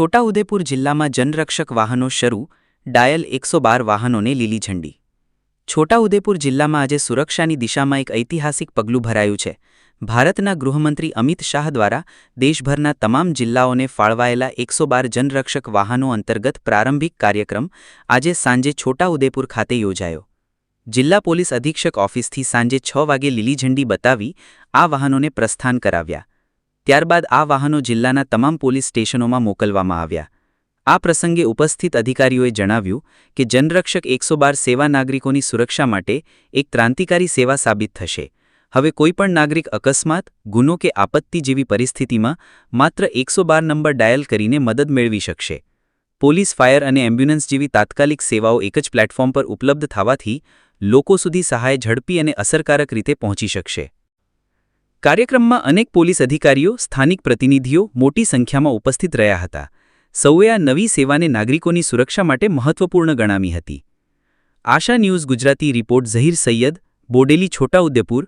છોટાઉદેપુર જિલ્લામાં જનરક્ષક વાહનો શરૂ, ડાયલ એકસો બાર વાહનોને લીલી ઝંડી. છોટાઉદેપુર જિલ્લામાં આજે સુરક્ષાની દિશામાં એક ઐતિહાસિક પગલું ભરાયું છે. ભારતના ગૃહમંત્રી અમિત શાહ દ્વારા દેશભરના તમામ જિલ્લાઓને ફાળવાયેલા એકસો બાર જનરક્ષક વાહનો અંતર્ગત પ્રારંભિક કાર્યક્રમ આજે સાંજે છોટાઉદેપુર ખાતે યોજાયો. જિલ્લા પોલીસ અધિક્ષક ઓફિસથી સાંજે છ વાગે લીલી ઝંડી બતાવી આ વાહનોને પ્રસ્થાન કરાવ્યા. ત્યારબાદ આ વાહનો જિલ્લાના તમામ પોલીસ સ્ટેશનોમાં મોકલવામાં આવ્યા. આ પ્રસંગે ઉપસ્થિત અધિકારીઓએ જણાવ્યું કે જનરક્ષક એકસો સેવા નાગરિકોની સુરક્ષા માટે એક ક્રાંતિકારી સેવા સાબિત થશે. હવે કોઈપણ નાગરિક અકસ્માત, ગુનો કે આપત્તિ જેવી પરિસ્થિતિમાં માત્ર એકસો બાર નંબર ડાયલ કરીને મદદ મેળવી શકશે. પોલીસ, ફાયર અને એમ્બ્યુલન્સ જેવી તાત્કાલિક સેવાઓ એક જ પ્લેટફોર્મ પર ઉપલબ્ધ થવાથી લોકો સુધી સહાય ઝડપી અને અસરકારક રીતે પહોંચી શકશે. કાર્યક્રમમાં અનેક પોલીસ અધિકારીઓ, સ્થાનિક પ્રતિનિધિઓ મોટી સંખ્યામાં ઉપસ્થિત રહ્યા હતા. સૌએ આ નવી સેવાને નાગરિકોની સુરક્ષા માટે મહત્વપૂર્ણ ગણાવી હતી. Asha news Gujarati report Zaheer Saiyed, Bodeli Chhotaudepur